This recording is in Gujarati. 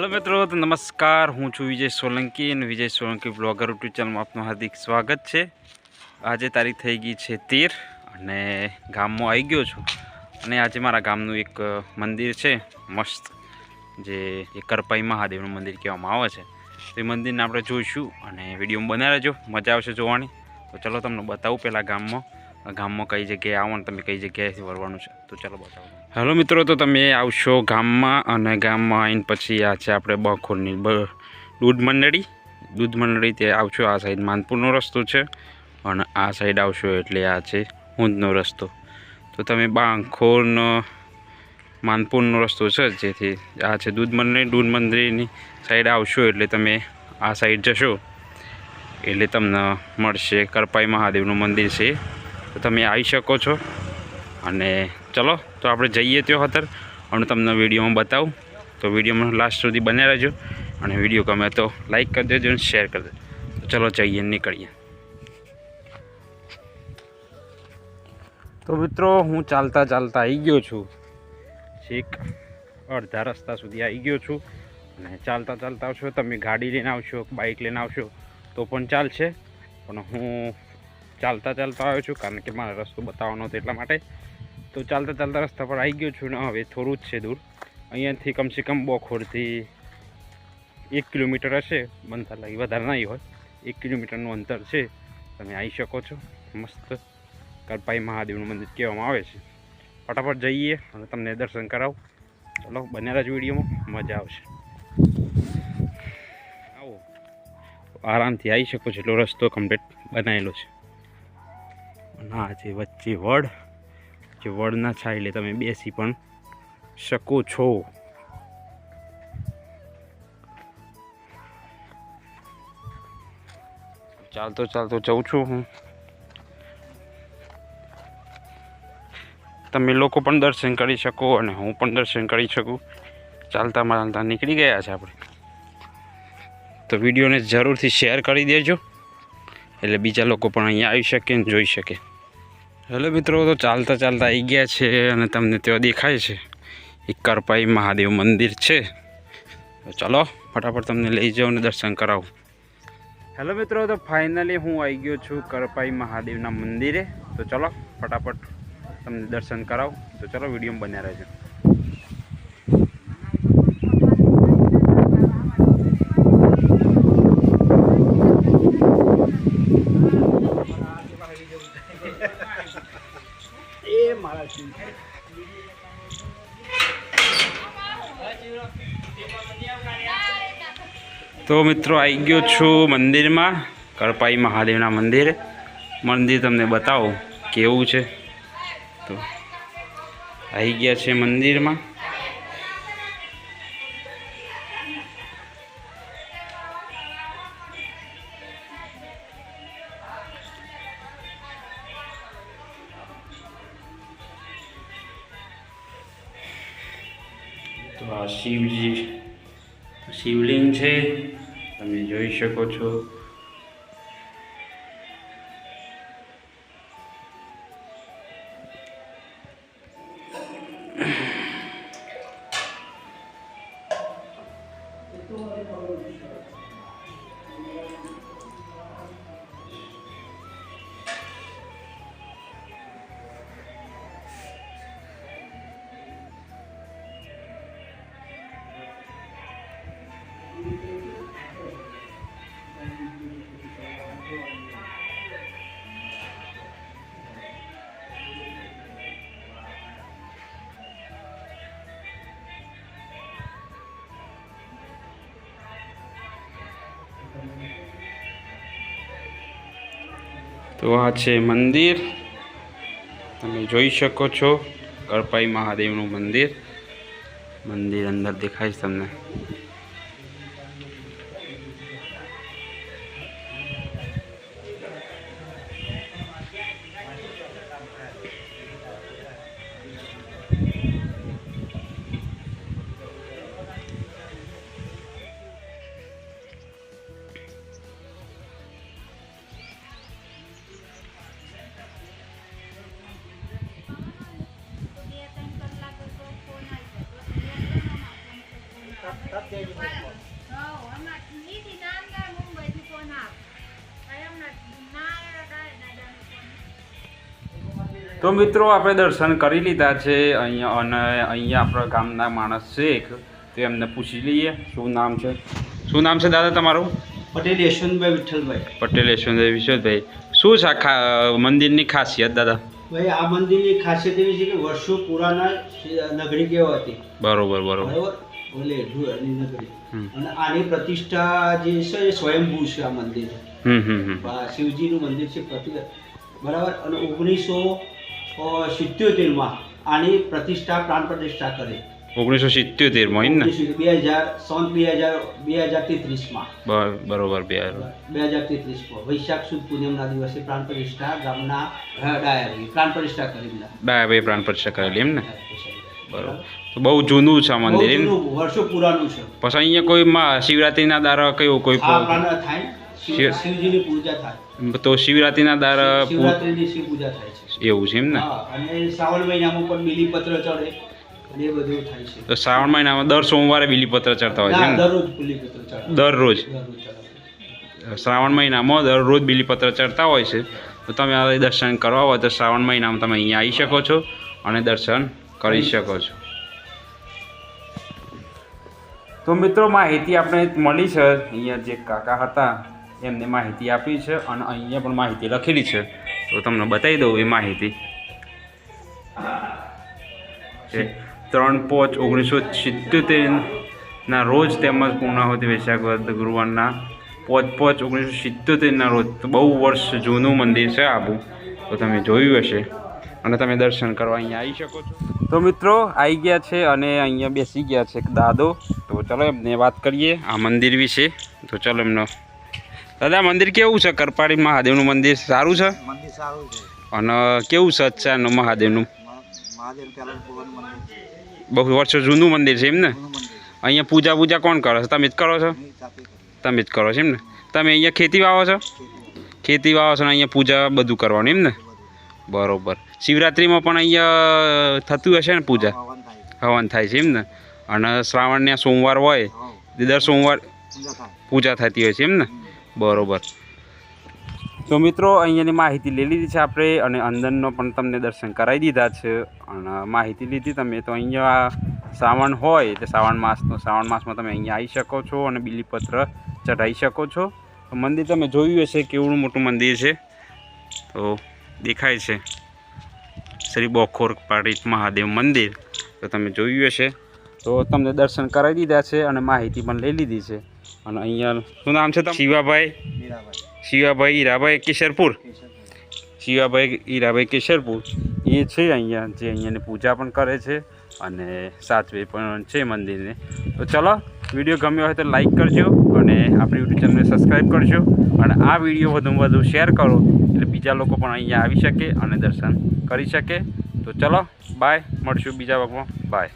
હેલો મિત્રો નમસ્કાર. હું છું વિજય સોલંકી અને વિજય સોલંકી બ્લોગર યુટ્યુબ ચેનલમાં આપનું હાર્દિક સ્વાગત છે. આજે તારીખ થઈ ગઈ છે તેર અને ગામમાં આવી ગયો છું. અને આજે મારા ગામનું એક મંદિર છે, મસ્ત, જે કરપાઈ મહાદેવનું મંદિર કહેવામાં આવે છે. તો મંદિરને આપણે જોઈશું અને વિડીયોમાં બનાવી રહેજો મજા આવશે જોવાની. તો ચલો તમને બતાવું પહેલાં ગામમાં ગામમાં કઈ જગ્યાએ આવો ને તમે કઈ જગ્યાએથી વળવાનું છે? તો ચાલો બતાવો. હેલો મિત્રો, તો તમે આવશો ગામમાં અને ગામમાં આવીને પછી આ છે આપણે બખોરની દૂધ મંડળી. દૂધ મંડળી તે આવશો આ સાઈડ માનપુરનો રસ્તો છે અને આ સાઈડ આવશો એટલે આ છે ઊંધનો રસ્તો. તો તમે બાંખોરનો માનપુરનો રસ્તો છે જેથી આ છે દૂધ મંડળી. દૂધ મંડળીની સાઈડ આવશો એટલે તમે આ સાઈડ જશો એટલે તમને મળશે કરપાઈ મહાદેવનું મંદિર છે. તો તમે આવી શકો છો. અને ચલો, તો આપણે જઈએ ત્યાં હતર અને તમને વિડીયોમાં બતાવું. તો વિડીયોમાં લાસ્ટ સુધી બન્યા રહેજો. અને વીડિયો ગમે તો લાઈક કરી દેજો અને શેર કરી દેજો. ચલો જઈએ, નીકળીએ. તો મિત્રો, હું ચાલતા ચાલતા આવી ગયો છું. છેક અડધા રસ્તા સુધી આવી ગયો છું. અને ચાલતા ચાલતા આવશો, તમે ગાડી લઈને આવશો બાઇક લઈને આવશો, તો પણ ચાલશે. પણ હું ચાલતા ચાલતા આવ્યો છું, કારણ કે મારે રસ્તો બતાવવાનો હતો એટલા માટે. તો ચાલતા ચાલતા રસ્તા પર આવી ગયો છું ને, હવે થોડું જ છે દૂર. અહીંયાથી કમસે કમ બોખોરથી એક કિલોમીટર હશે, બનતા લાગી, વધારે નહીં હોય. એક કિલોમીટરનું અંતર છે, તમે આવી શકો છો. મસ્ત કરપાઈ મહાદેવનું મંદિર કહેવામાં આવે છે. ફટાફટ જઈએ અને તમને દર્શન કરાવું. ચલો બનેલા જ વિડીયોમાં. મજા આવશે. આવો. આરામથી આવી શકો છો, એટલો રસ્તો કમ્પ્લીટ બનાવેલો છે. આ છે વચ્ચે વડ, જે વડના એટલે તમે બેસી પણ શકો છો. ચાલતો ચાલતો જઉં છું હું. તમે લોકો પણ દર્શન કરી શકો અને હું પણ દર્શન કરી શકું. ચાલતા, માલતા નીકળી ગયા છે આપણે. તો વિડીયોને જરૂરથી શેર કરી દેજો. એટલે બીજા લોકો પણ અહીંયા આવી શકે ને જોઈ શકે. હેલો મિત્રો, તો ચાલતા ચાલતા આવી ગયા છે અને તમને ત્યાં દેખાય છે. એક કરપાઈ મહાદેવ મંદિર છે. તો ચલો, ફટાફટ તમને લઈ જાઉં અને દર્શન કરાવું. હેલો મિત્રો, તો ફાઇનલી હું આવી ગયો છું કરપાઈ મહાદેવના મંદિરે. તો ચલો, ફટાફટ તમને દર્શન કરાવું. તો ચલો, વીડિયો બન્યા રહેજો. તો મિત્રો આવી ગયો છું મંદિરમાં કરપાઈ મહાદેવના મંદિરે. મંદિર તમને બતાવો કેવું છે. તો આવી ગયા છે મંદિરમાં. તો આ શિવજી શિવલિંગ છે તમે જોઈ શકો છો. તો આ છે મંદિર. તમે જોઈ શકો છો કરપાઈ મહાદેવનું મંદિર. મંદિર અંદર દેખાય છે તમને. તો મિત્રો આપણે દર્શન કરી લીધા છે અહીંયા અને અહીંયા આપણા ગામના માણસ છે એક. તો એમને પૂછી લઈએ શું નામ છે? શું નામ છે દાદા તમારું? પટેલ યશવંતભાઈ વિઠ્ઠલભાઈ. પટેલ યશવંતભાઈ વિશ્વભાઈ શું છે આ મંદિરની ખાસિયત દાદા? ભાઈ આ મંદિરની ખાસિયત એવી છે કે વર્ષો પુરાના નગરી કેવો હતી બરોબર બરોબર. બરાબર? ઓલે ઢુરાની નગરી. અને આની પ્રતિષ્ઠા જે છે એ સ્વયંભૂ છે આ મંદિર. હમ હમ હમ. આ શિવજીનું મંદિર છે પ્રતિ બરાબર? અને ઓગણીસો સિત્યોતેરમાં આની પ્રતિષ્ઠા પ્રાણ પ્રતિષ્ઠા કરી. ઓગણીસો સિત્યોતેરમાં ને? બે હજાર સન બે હજાર બે હજાર તેત્રીસમાં. બરોબર બે બે હજાર તેત્રીસમાં. વૈશાખ સુદ પૂનમના દિવસે પ્રાણ પ્રતિષ્ઠા ગામના ડાયાભાઈ પ્રાણ પ્રતિષ્ઠા કરી દીધા. ડાયાભાઈ પ્રાણ પ્રતિષ્ઠા કરેલી એમ ને? બરોબર. તો બહુ જૂનું છે મંદિર વર્ષો પુરાનું છે. પછી અહીંયા કોઈ માં શિવરાત્રિના દારા કયું કોઈ શિવજીની પૂજા થાય. તો શિવરાત્રિના દારા શિવરાત્રીની શિવ પૂજા થાય છે. એવું છે એમ ને? અને શ્રાવણ મહિનામાં પણ બીલીપત્ર ચડે એ બધું થાય છે. તો શ્રાવણ મહિનામાં દર સોમવારે બીલીપત્ર ચડતા હોય છે દરરોજ બીલીપત્ર ચડે. દરરોજ? દરરોજ શ્રાવણ મહિનામાં દરરોજ બીલીપત્ર ચડતા હોય છે. તો તમે આ દર્શન કરવા હોય તો શ્રાવણ મહિનામાં તમે અહીંયા આવી શકો છો અને દર્શન કરી શકો છો. તો મિત્રો માહિતી આપણે મળી છે. અહીંયા જે કાકા હતા, એમને માહિતી આપી છે અને અહીંયા પણ માહિતી લખેલી છે. તો તમને બતાવી દઉં એ માહિતી. ત્રણ પાંચ ઓગણીસો સિત્યોતેરના રોજ તેમજ પૂર્ણાહુતિ વૈશાખ ગુરુવારના પાંચ પાંચ ઓગણીસો સિત્યોતેરના રોજ બહુ વર્ષ જૂનું મંદિર છે આબુ. તો તમે જોયું હશે. અને તમે દર્શન કરવા અહીંયા આવી શકો છો. તો મિત્રો આવી ગયા છે અને અહીંયા બેસી ગયા છે એક દાદો. તો ચલો એમને વાત કરીએ આ મંદિર વિશે. તો ચલો એમનો દાદા મંદિર કેવું છે? કરપાડી મહાદેવનું મંદિર સારું છે? મંદિર સારું છે. અને કેવું છે અત્યારનું મહાદેવનું? બહુ વર્ષો જૂનું મંદિર છે એમ ને? અહીંયા પૂજા પૂજા કોણ કરો છો? તમે જ કરો છો? તમે જ કરો છો એમ ને? તમે અહીંયા ખેતી વાવો છો? ખેતી વાવો છો ને અહીંયા પૂજા બધું કરવાનું એમ ને? બરોબર. શિવરાત્રિમાં પણ અહીંયા થતું હશે ને પૂજા? હવન થાય છે એમ ને? અને શ્રાવણના સોમવાર હોય દર સોમવાર પૂજા થતી હોય છે એમ ને? બરોબર. તો મિત્રો અહીંયાની માહિતી લઈ લીધી છે આપણે અને અંદરનો પણ તમને દર્શન કરાવી દીધા છે. અને માહિતી લીધી તમે તો અહીંયા શ્રાવણ હોય એટલે શ્રાવણ માસનો શ્રાવણ માસમાં તમે અહીંયા આવી શકો છો અને બીલીપત્ર ચઢાવી શકો છો. તો મંદિર તમે જોયું હશે કેવડું મોટું મંદિર છે. તો દેખાય છે. શ્રી બોખોર પાટી મહાદેવ મંદિર. તો તમે જોયું હશે. તો તમને દર્શન કરાવી દીધા છે અને માહિતી પણ લઈ લીધી છે. અને અહીંયા શું નામ છે શિવાભાઈ. શિવાભાઈ હીરાભાઈ કેશરપુર. શિવાભાઈ હીરાભાઈ કેશરપુર. એ છે અહીંયા જે અહીંયાની પૂજા પણ કરે છે અને સાચવે પણ છે મંદિરને. તો ચલો વીડિયો ગમ્યો હોય તો લાઈક કરજો અને આપણી યુટ્યુબ ચેનલને સબસ્ક્રાઈબ કરજો. અને આ વીડિયો વધુમાં વધુ શેર કરો. બીજા લોકો પણ અહીંયા આવી શકે અને દર્શન કરી શકે. તો ચલો બાય મળશું બીજા ભાગમાં બાય